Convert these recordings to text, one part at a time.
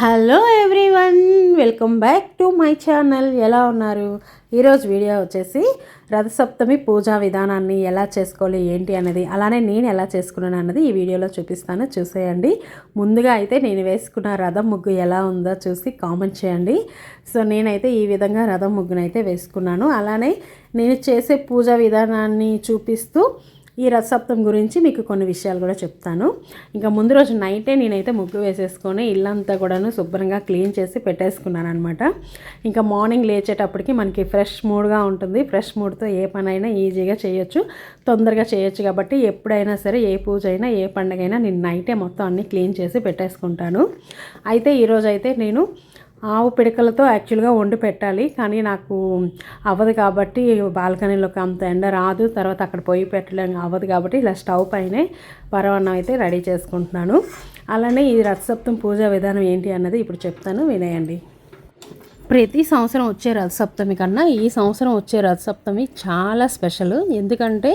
Hello everyone welcome back to my channel ఎలా ఉన్నారు? ఈరోజు వీడియో వచ్చేసి రథసప్తమి పూజా విధానాన్ని ఎలా చేసుకోవాలి ఏంటి అనేది అలానే నేను ఎలా చేసుకున్నాను అన్నది ఈ వీడియోలో చూపిస్తాను. చూసేయండి. ముందుగా అయితే నేను వేసుకున్న రథం ముగ్గు ఎలా ఉందో చూసి కామెంట్ చేయండి. సో నేనైతే ఈ విధంగా రథం ముగ్గునైతే వేసుకున్నాను. అలానే నేను చేసే పూజా విధానాన్ని చూపిస్తూ ఈ రథసప్తం గురించి మీకు కొన్ని విషయాలు కూడా చెప్తాను. ఇంకా ముందు రోజు నైటే నేనైతే ముగ్గు వేసేసుకొని ఇల్లంతా కూడాను శుభ్రంగా క్లీన్ చేసి పెట్టేసుకున్నాను అనమాట ఇంకా మార్నింగ్ లేచేటప్పటికి మనకి ఫ్రెష్ మూడ్గా ఉంటుంది. ఫ్రెష్ మూడ్తో ఏ పనైనా ఈజీగా చేయొచ్చు. తొందరగా చేయొచ్చు కాబట్టి ఎప్పుడైనా సరే ఏ పూజ అయినా ఏ పండుగ అయినా నేను నైటే మొత్తం అన్నీ క్లీన్ చేసి పెట్టేసుకుంటాను. అయితే ఈరోజైతే నేను ఆవు పిడకలతో యాక్చువల్గా వండి పెట్టాలి. కానీ నాకు అవ్వదు కాబట్టి బాల్కనీలోకి అంత ఎండ రాదు. తర్వాత అక్కడ పొయ్యి పెట్టడం అవ్వదు కాబట్టి ఇలా స్టవ్ పైనే పరవన్నం అయితే రెడీ చేసుకుంటున్నాను. అలానే ఈ రథసప్తం పూజా విధానం ఏంటి అన్నది ఇప్పుడు చెప్తాను వినేయండి. ప్రతి సంవత్సరం వచ్చే రథసప్తమి కన్నా ఈ సంవత్సరం వచ్చే రథసప్తమి చాలా స్పెషల్. ఎందుకంటే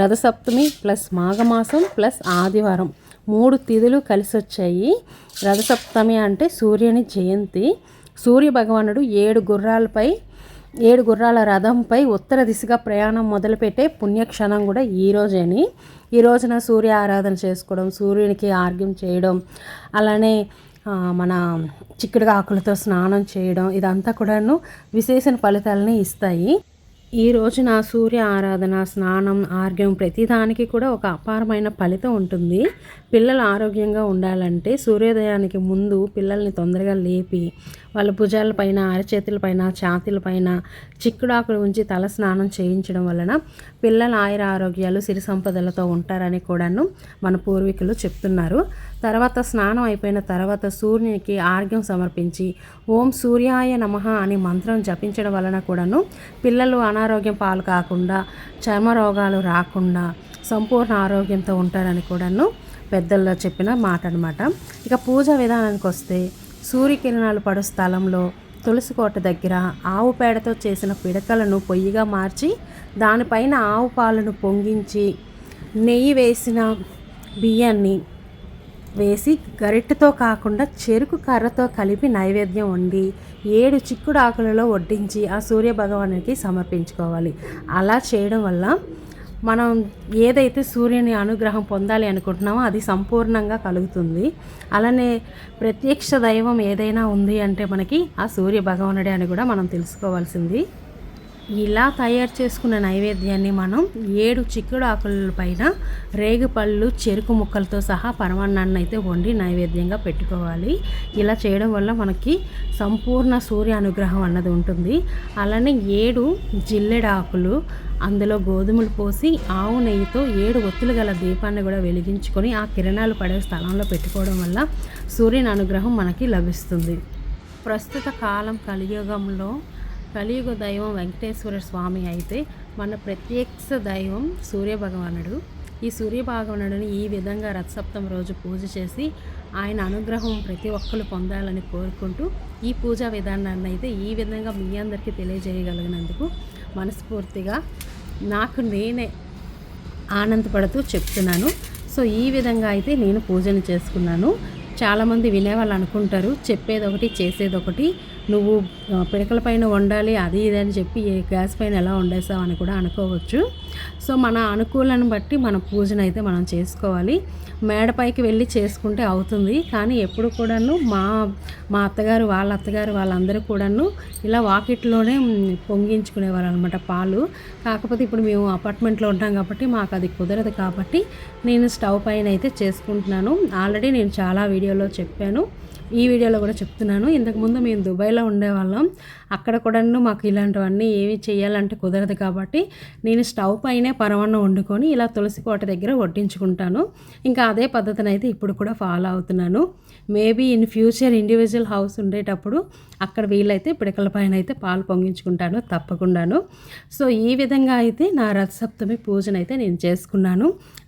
రథసప్తమి ప్లస్ మాఘమాసం ప్లస్ ఆదివారం. మూడు తిథులు కలిసి వచ్చాయి రథసప్తమి అంటే సూర్యుని జయంతి. సూర్య భగవానుడు ఏడు గుర్రాలపై ఏడు గుర్రాల రథంపై ఉత్తర దిశగా ప్రయాణం మొదలుపెట్టే పుణ్యక్షణం కూడా ఈ రోజేని. ఈ రోజున సూర్య ఆరాధన చేసుకోవడం సూర్యునికి ఆర్గ్యం చేయడం అలానే మన చిక్కుడుగా ఆకులతో స్నానం చేయడం ఇదంతా కూడాను విశేష ఫలితాలని ఇస్తాయి. ఈ రోజున సూర్య ఆరాధన స్నానం ఆరోగ్యం ప్రతిదానికి కూడా ఒక అపారమైన ఫలితం ఉంటుంది. పిల్లలు ఆరోగ్యంగా ఉండాలంటే సూర్యోదయానికి ముందు పిల్లల్ని తొందరగా లేపి వాళ్ళ భుజాలపైన ఛాతీల పైన చిక్కుడాకులు ఉంచి తల స్నానం చేయించడం వలన పిల్లల ఆయుర ఆరోగ్యాలు సిరి సంపదలతో ఉంటారని కూడాను మన పూర్వీకులు చెప్తున్నారు. తర్వాత స్నానం అయిపోయిన తర్వాత సూర్యునికి ఆర్ఘ్యం సమర్పించి ఓం సూర్యాయ నమ అనే మంత్రం జపించడం వలన కూడాను పిల్లలు అనారోగ్యం పాలు కాకుండా చర్మ రోగాలు రాకుండా సంపూర్ణ ఆరోగ్యంతో ఉంటారని కూడాను పెద్దల్లో చెప్పిన మాట అనమాట ఇక పూజ విధానానికి వస్తే సూర్యకిరణాలు పడు స్థలంలో తులసి కోట దగ్గర ఆవు పేడతో చేసిన పిడకలను పొయ్యిగా మార్చి దానిపైన ఆవు పాలను పొంగించి నెయ్యి వేసిన బియ్యాన్ని వేసి గరిటెతో కాకుండా చెరుకు కర్రతో కలిపి నైవేద్యం వండి ఏడు చిక్కుడు ఆకులలో వడ్డించి ఆ సూర్య భగవానికి సమర్పించుకోవాలి. అలా చేయడం వల్ల మనం ఏదైతే సూర్యుని అనుగ్రహం పొందాలి అనుకుంటున్నామో అది సంపూర్ణంగా కలుగుతుంది. అలానే ప్రత్యక్ష దైవం ఏదైనా ఉంది అంటే మనకి ఆ సూర్య భగవానుడే అని కూడా మనం తెలుసుకోవాల్సింది. ఇలా తయారు చేసుకున్న నైవేద్యాన్ని మనం ఏడు చిక్కుడు ఆకుల పైన రేగుపళ్ళు చెరుకు ముక్కలతో సహా పరమాన్నాన్ని అయితే వండి నైవేద్యంగా పెట్టుకోవాలి. ఇలా చేయడం వల్ల మనకి సంపూర్ణ సూర్య అనుగ్రహం అన్నది ఉంటుంది. అలానే ఏడు జిల్లెడాకులు అందులో గోధుమలు పోసి ఆవు నెయ్యితో ఏడు ఒత్తులు గల దీపాన్ని కూడా వెలిగించుకొని ఆ కిరణాలు పడే స్థలంలో పెట్టుకోవడం వల్ల సూర్యుని అనుగ్రహం మనకి లభిస్తుంది. ప్రస్తుత కాలం కలియుగంలో కలియుగ దైవం వెంకటేశ్వర స్వామి అయితే మన ప్రత్యక్ష దైవం సూర్యభగవానుడు. ఈ సూర్యభగవానుడిని ఈ విధంగా రథసప్తం రోజు పూజ చేసి ఆయన అనుగ్రహం ప్రతి ఒక్కరు పొందాలని కోరుకుంటూ ఈ పూజా విధానాన్ని అయితే ఈ విధంగా మీ అందరికీ తెలియజేయగలిగినందుకు మనస్ఫూర్తిగా నాకు నేనే ఆనందపడుతూ చెప్తున్నాను. సో ఈ విధంగా అయితే నేను పూజను చేసుకున్నాను. చాలామంది వినేవాళ్ళు అనుకుంటారు చెప్పేది ఒకటి చేసేది ఒకటి నువ్వు పిడకల పైన వండాలి అది ఇది అని చెప్పి ఏ గ్యాస్ పైన ఎలా వండేసావు అని కూడా అనుకోవచ్చు. సో మన అనుకూలను బట్టి మన పూజను అయితే మనం చేసుకోవాలి. మేడపైకి వెళ్ళి చేసుకుంటే అవుతుంది. కానీ ఎప్పుడు కూడాను మా మా అత్తగారు వాళ్ళ అత్తగారు వాళ్ళందరూ కూడాను ఇలా వాకిట్లోనే పొంగించుకునేవారు అనమాట పాలు. కాకపోతే ఇప్పుడు మేము అపార్ట్మెంట్లో ఉంటాం కాబట్టి మాకు అది కుదరదు కాబట్టి నేను స్టవ్ పైన అయితే చేసుకుంటున్నాను. ఆల్రెడీ నేను చాలా వీడియోలో చెప్పాను. ఈ వీడియోలో కూడా చెప్తున్నాను. ఇంతకుముందు మేము దుబాయ్లో ఉండేవాళ్ళం. అక్కడ కూడాను మాకు ఇలాంటివన్నీ ఏమి చేయాలంటే కుదరదు కాబట్టి నేను స్టవ్ పైనే పరమాన్నం వండుకొని ఇలా తులసి కోట దగ్గర వడ్డించుకుంటాను. ఇంకా అదే పద్ధతిని అయితే ఇప్పుడు కూడా ఫాలో అవుతున్నాను. Maybe in future individual house ఉండేటప్పుడు అక్కడ వీలైతే పిడకల పైన అయితే పాలు పొంగించుకుంటాను తప్పకుండాను. సో ఈ విధంగా అయితే నా రథసప్తమి పూజను అయితే నేను చేసుకున్నాను.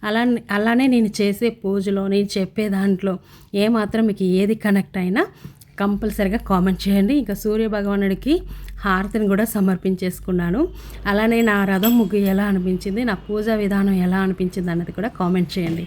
అలా అలానే నేను చేసే పూజలో నేను చెప్పే దాంట్లో ఏమాత్రం మీకు ఏది కనెక్ట్ కనెక్ట్ అయినా కంపల్సరిగా కామెంట్ చేయండి. ఇంకా సూర్య భగవానుడికి హారతిని కూడా సమర్పించేసుకున్నాను. అలానే నా రథం ముగ్గు ఎలా అనిపించింది నా పూజా విధానం ఎలా అనిపించింది అన్నది కూడా కామెంట్ చేయండి.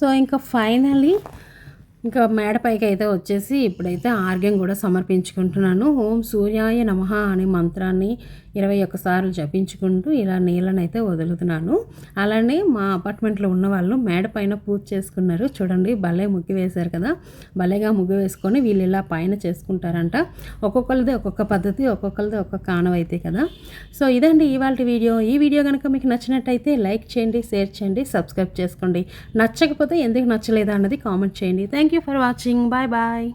సో ఇంకా ఫైనలీ ఇంకా మేడపైకి అయితే వచ్చేసి ఇప్పుడైతే ఆర్గ్యం కూడా సమర్పించుకుంటున్నాను. ఓం సూర్యాయ నమ అనే మంత్రాన్ని ఇరవై ఒక్కసార్లు జపించుకుంటూ ఇలా నీళ్ళని అయితే వదులుతున్నాను. అలానే మా అపార్ట్మెంట్లో ఉన్న వాళ్ళు మేడ పైన పూజ చేసుకున్నారు. చూడండి భలే ముగ్గు వేశారు కదా. భలేగా ముగ్గు వేసుకొని వీళ్ళు ఇలా పైన చేసుకుంటారంట. ఒక్కొక్కరిది ఒక్కొక్క పద్ధతి ఒక్కొక్కరిది ఒక్కొక్క ఆనవైతే కదా. సో ఇదండి ఇవాళ వీడియో. ఈ వీడియో కనుక మీకు నచ్చినట్టయితే లైక్ చేయండి షేర్ చేయండి సబ్స్క్రైబ్ చేసుకోండి. నచ్చకపోతే ఎందుకు నచ్చలేదా అన్నది కామెంట్ చేయండి. Thank you for watching. Bye bye.